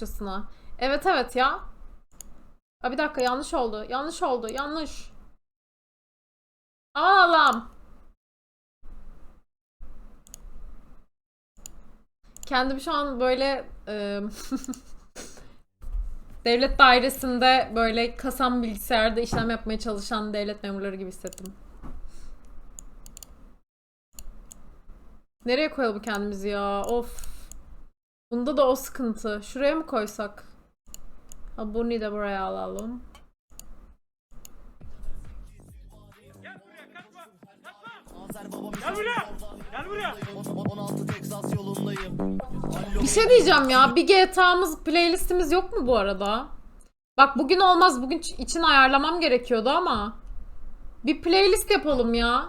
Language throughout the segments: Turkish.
çocukçasına. Evet evet ya. Aa, bir dakika yanlış oldu. Yanlış oldu. Yanlış. Ağlam. Kendimi şu an böyle e, devlet dairesinde böyle kasam bilgisayarda işlem yapmaya çalışan devlet memurları gibi hissettim. Nereye koyalım kendimizi ya? Of. Bunda da o sıkıntı. Şuraya mı koysak? Ha bunu da buraya alalım. Bir şey diyeceğim ya. Bir GTA'mız playlistimiz yok mu bu arada? Bak bugün olmaz. Bugün için ayarlamam gerekiyordu ama. Bir playlist yapalım ya.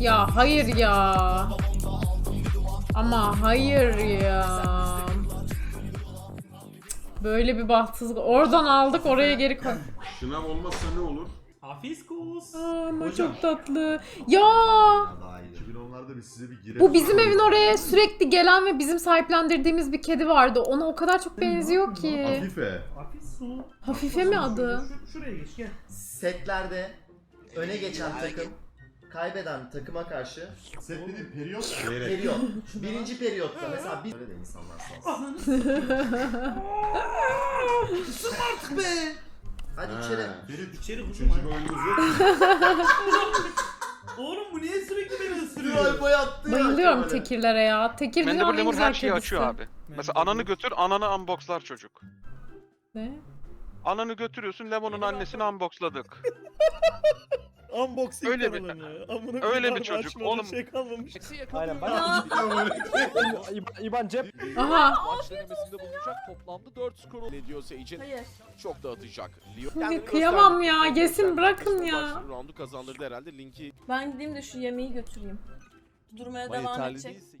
Ya hayır ya. Ama hayır ya. Böyle bir bahtsızlık. Oradan aldık oraya geri koy. Şınav olmazsa ne olur? Hafizkus. Aa, Ama çok tatlı. Ya 2010'larda biz size bir girelim. bu bizim evin oraya sürekli gelen ve bizim sahiplendirdiğimiz bir kedi vardı. Ona o kadar çok benziyor ki. Hafife. Hafizu. Hafife mi adı? Şu- şuraya geç gel. Setlerde öne geçen takım kaybeden takıma karşı Set dediğin periyot. Periyot. periyot. Birinci periyotta mesela bir... Öyle de insanlar sağ olsun. Artık be. Hadi içeri. Ferit. İçeri kuzum Üçüncü bölümümüz yok. Oğlum bu niye sürekli beni ısırıyor? ay boy attı ya. Bayılıyorum Kemal'e. tekirlere ya. Tekir dünyanın en Lemur güzel her şeyi kedisi. açıyor abi. Mesela ananı götür, ananı unboxlar çocuk. Ne? Ananı götürüyorsun, Lemon'un annesini unboxladık. Unboxing Öyle bir- ya. Amına öyle koyayım, bir çocuk, açmadığı oğlum. Şey kalmamış. Aynen ben İban, İban cep Aha. maç denemesinde bulunacak toplamda 4 skor ne diyorsa için çok dağıtacak. Leo kıyamam ya, yesin bırakın ya. Roundu kazandırdı herhalde linki Ben gideyim de şu yemeği götüreyim. Durmaya devam yeterli edecek. değilse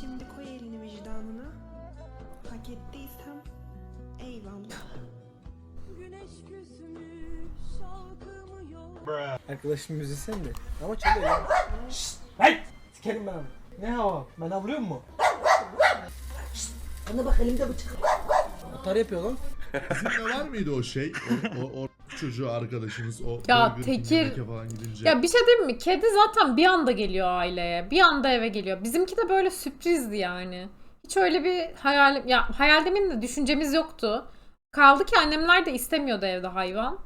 Şimdi koy elini vicdanına. Hak ettiysem eyvallah. Güneş yok. Arkadaşım müzisyen de. Ama çalıyor ya. Şşt! Hey! Sikerim ben. Ne hava? Ben avlıyor mu? Bana bak elimde bıçak. Atar yapıyor lan. Sizinle var mıydı o şey? O, o, o çocuğu arkadaşınız o Ya Burger Tekir- falan gidince. Ya bir şey diyeyim mi? Kedi zaten bir anda geliyor aileye. Bir anda eve geliyor. Bizimki de böyle sürprizdi yani. Hiç öyle bir hayalim... Ya hayal demeyeyim de düşüncemiz yoktu. Kaldı ki annemler de istemiyordu evde hayvan.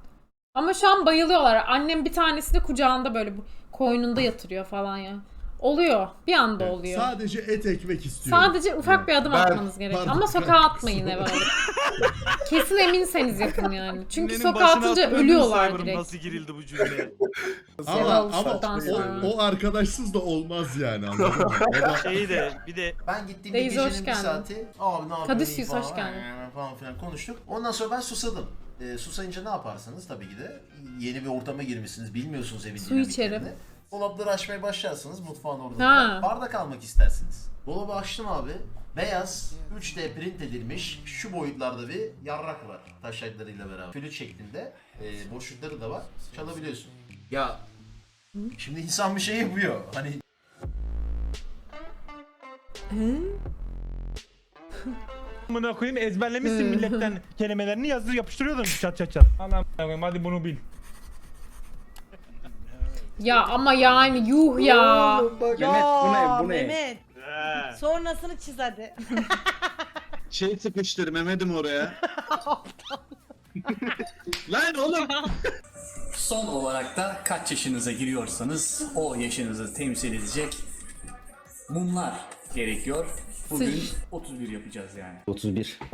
Ama şu an bayılıyorlar. Annem bir tanesini kucağında böyle bu- koynunda yatırıyor falan ya. Oluyor. Bir anda Evet, oluyor. Sadece et ekmek istiyorum. Sadece ufak bir adım Ben- atmanız gerekiyor. pardon, Ama sokağa ben- atmayın eve alıp. Kesin eminseniz yapın yani. Çünkü Cümlenin sokağa başına atınca ölüyorlar Cyber'ın direkt. Nasıl girildi bu cümleye? Ama, ama o, sonra. o arkadaşsız da olmaz yani anladın mı? O da Şeyi de bir de Ben gittiğimde Daisy, hoş gecenin bir geldin. saati abi ne yapıyorsun Kadüs iyi Yüz, falan, hoş geldin. falan filan konuştuk. Ondan sonra ben susadım. Ee, susayınca ne yaparsınız tabii ki de yeni bir ortama girmişsiniz bilmiyorsunuz evin Su dinamiklerini. içerim. Dolapları açmaya başlarsınız mutfağın orada. Ha. Bardak almak istersiniz. Dolabı açtım abi. Beyaz 3D print edilmiş şu boyutlarda bir yarrak var taşaklarıyla beraber. Flüt şeklinde e, boşlukları da var. Çalabiliyorsun. Ya şimdi insan bir şey yapıyor. Hani Amına koyayım ezberlemişsin Hı. milletten kelimelerini yazdır yapıştırıyordun çat çat çat. Anam koyayım hadi bunu bil. Ya ama yani yuh ya. Mehmet bu ne bu ne? Mehmet sonrasını çiz hadi. Şey sıkıştır Mehmet'im oraya. Lan oğlum. Son olarak da kaç yaşınıza giriyorsanız o yaşınızı temsil edecek mumlar gerekiyor. Bugün 31 yapacağız yani. 31.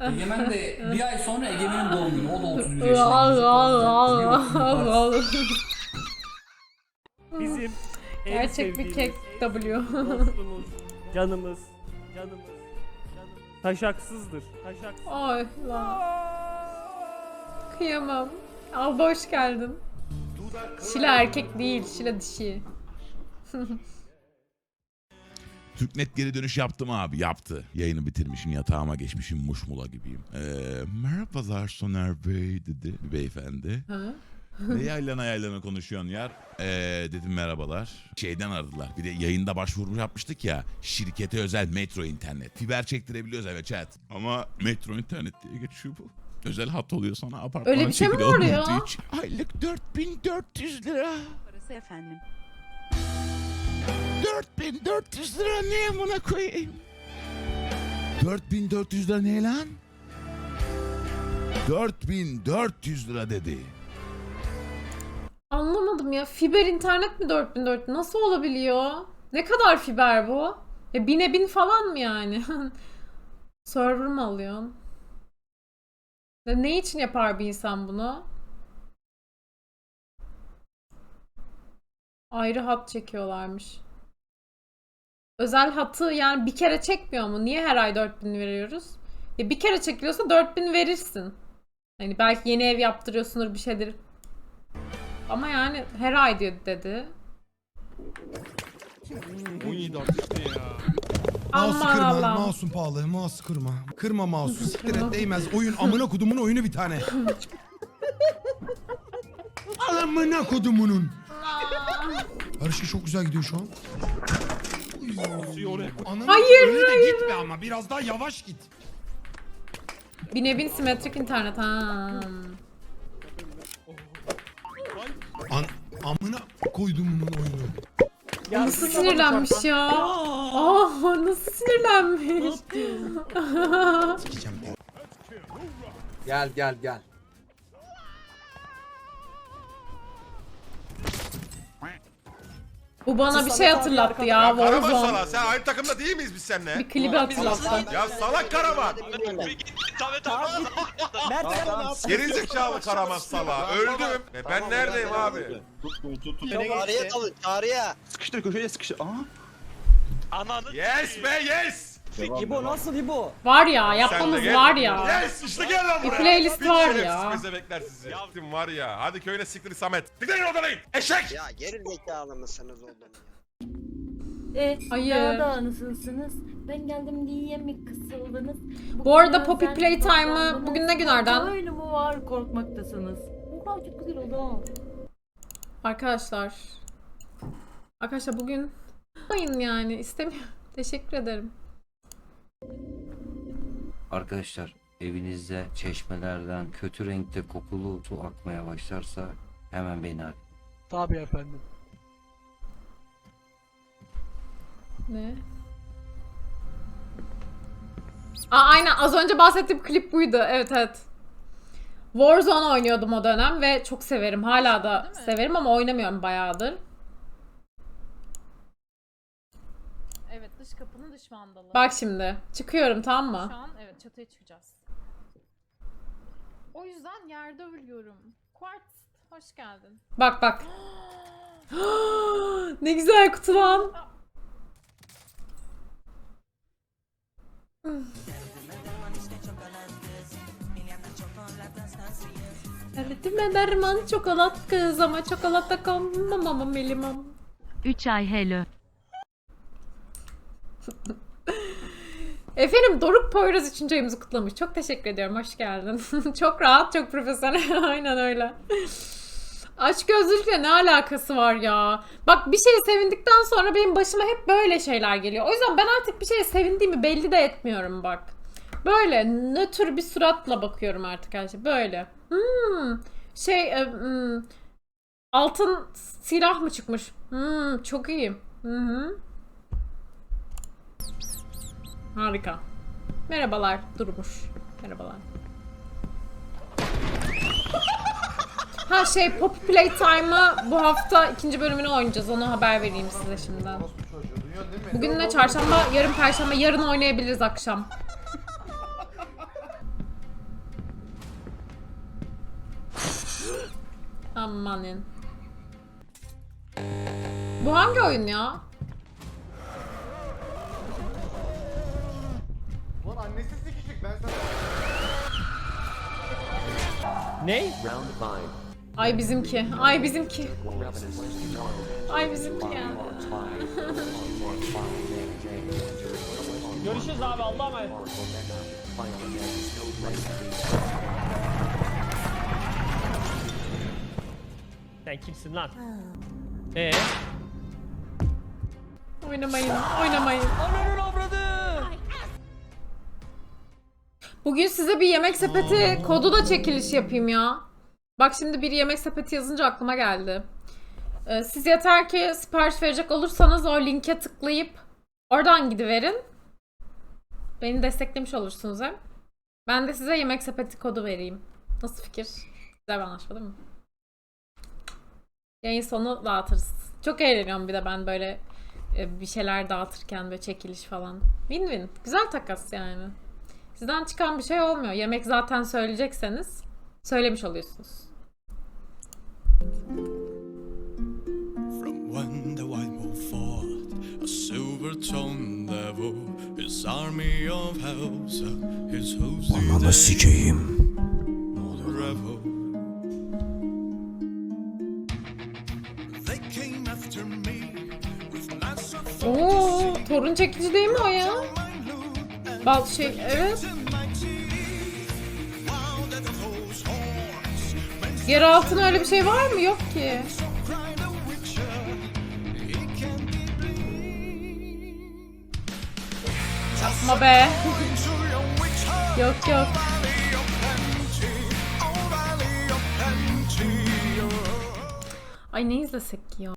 Egemen de bir ay sonra Egemen'in doğum günü. O da 31 Al, yaşına al, al, girecek. al, al. Bizim en Gerçek bir kek W. dostumuz, canımız, canımız, canımız. Taşaksızdır. Taşak. Ay lan. Kıyamam. Alba hoş geldin. Şila erkek değil, Şila dişi. Türknet geri dönüş yaptı mı abi? Yaptı. Yayını bitirmişim yatağıma geçmişim muşmula gibiyim. Ee, merhabalar Soner Bey dedi bir beyefendi. Ha? ne yaylana yaylana konuşuyorsun yar? Ee, dedim merhabalar. Şeyden aradılar. Bir de yayında başvuru yapmıştık ya. Şirkete özel metro internet. Fiber çektirebiliyoruz evet chat. Ama metro internet diye geçiyor bu. Özel hat oluyor sana apartman Öyle bir şey mi için. Aylık 4400 lira. Parası efendim. 4400 lira ne amına koyayım? 4400 lira ne lan? 4400 lira dedi. Anlamadım ya. Fiber internet mi 4400? Nasıl olabiliyor? Ne kadar fiber bu? Ya bine bin falan mı yani? Server mı alıyorsun? Ya ne için yapar bir insan bunu? Ayrı hat çekiyorlarmış. Özel hatı yani bir kere çekmiyor mu? Niye her ay 4000 veriyoruz? Ya bir kere çekiliyorsa 4000 verirsin. Hani belki yeni ev yaptırıyorsundur bir şeydir. Ama yani her ay diyor dedi. 17 işte ya. Aman Allah'ım. Mouse'un pahalı. Mouse kırma. Kırma mouse'u. Siktir et değmez. Oyun amına kodumun oyunu bir tane. amına kodumunun. Her şey çok güzel gidiyor şu an. Ananı Hayır, öyle de hayır. gitme ama biraz daha yavaş git. Bine bin simetrik internet ha. An amına koydumunun oyunu. Nasıl sinirlenmiş ya? Aa nasıl sinirlenmiş? Sikeceğim. Gel gel gel. Bu bana bir şey hatırlattı ya. Warzone. Sen aynı takımda değil miyiz biz seninle? Bir klibi hatırlattı. Ya salak Karaman. Gerizekalı Karaman sala. Öldüm. E ben neredeyim abi? Çağrıya kalın çağrıya. Sıkıştır köşeye sıkıştır. Aha. Yes be yes. İbo nasıl İbo? Var ya yapmamız gel. var ya. Yes işte gel lan Bir buraya. playlist var ya. Bezebekler sizi. Gittim var ya. Hadi köyüne siktir Samet. Siktirin odalayın. Eşek. Ya geri zekalı mısınız oğlum? E, Hayır. daha da nasılsınız? Ben geldim diye mi kısıldınız? Bu arada Poppy Playtime'ı bugün ne günlerden? Öyle mi var korkmaktasınız? Oha çok güzel oldu ha. Arkadaşlar. Arkadaşlar bugün Hayın yani istemiyorum. Teşekkür ederim. Arkadaşlar evinizde çeşmelerden kötü renkte kokulu su akmaya başlarsa hemen beni arayın. Tabii efendim. Ne? Aa, aynen az önce bahsettiğim klip buydu. Evet evet. Warzone oynuyordum o dönem ve çok severim. Hala da severim ama oynamıyorum bayağıdır. Evet dış kapının dış mandalı. Bak şimdi çıkıyorum tamam mı? Şu an evet çatıya çıkacağız. O yüzden yerde ölüyorum. Quartz hoş geldin. Bak bak. ne güzel kutu lan. Derdime derman çokolat kız ama çikolata konmam ama melimam. 3 ay hello. Efendim Doruk Poyraz 3. ayımızı kutlamış. Çok teşekkür ediyorum. Hoş geldin. çok rahat, çok profesyonel. Aynen öyle. Aşk gözlülükle ne alakası var ya? Bak bir şeye sevindikten sonra benim başıma hep böyle şeyler geliyor. O yüzden ben artık bir şeye sevindiğimi belli de etmiyorum bak. Böyle nötr bir suratla bakıyorum artık her şey. Böyle. Hmm, şey e, hmm, altın silah mı çıkmış? Hmm, çok iyi. Hı hı. Harika. Merhabalar Durmuş. Merhabalar. Ha şey Poppy Playtime'ı bu hafta ikinci bölümünü oynayacağız. Onu haber vereyim size şimdiden. Bugün ne çarşamba, yarın perşembe, yarın oynayabiliriz akşam. Amanın. Bu hangi oyun ya? Ne? Ay bizimki. Ay bizimki. Ay bizimki ya. Görüşürüz abi Allah'a emanet. Sen kimsin lan? Ee? Oynamayın. Oynamayın. Ananın Bugün size bir yemek sepeti kodu da çekiliş yapayım ya. Bak şimdi bir yemek sepeti yazınca aklıma geldi. Ee, siz yeter ki sipariş verecek olursanız o linke tıklayıp oradan gidiverin. Beni desteklemiş olursunuz hem. Ben de size yemek sepeti kodu vereyim. Nasıl fikir? Güzel bir anlaşma değil mi? Yayın sonu dağıtırız. Çok eğleniyorum bir de ben böyle e, bir şeyler dağıtırken böyle çekiliş falan. Win win. Güzel takas yani. Sizden çıkan bir şey olmuyor. Yemek zaten söyleyecekseniz söylemiş oluyorsunuz. From when the white moved forth, a silver-toned devil, his army of hells, his host Ananı sikeyim. Oo, torun çekici değil mi o ya? Bal şey evet. Yer altına öyle bir şey var mı? Yok ki. Yapma be. yok yok. Ay ne izlesek ya?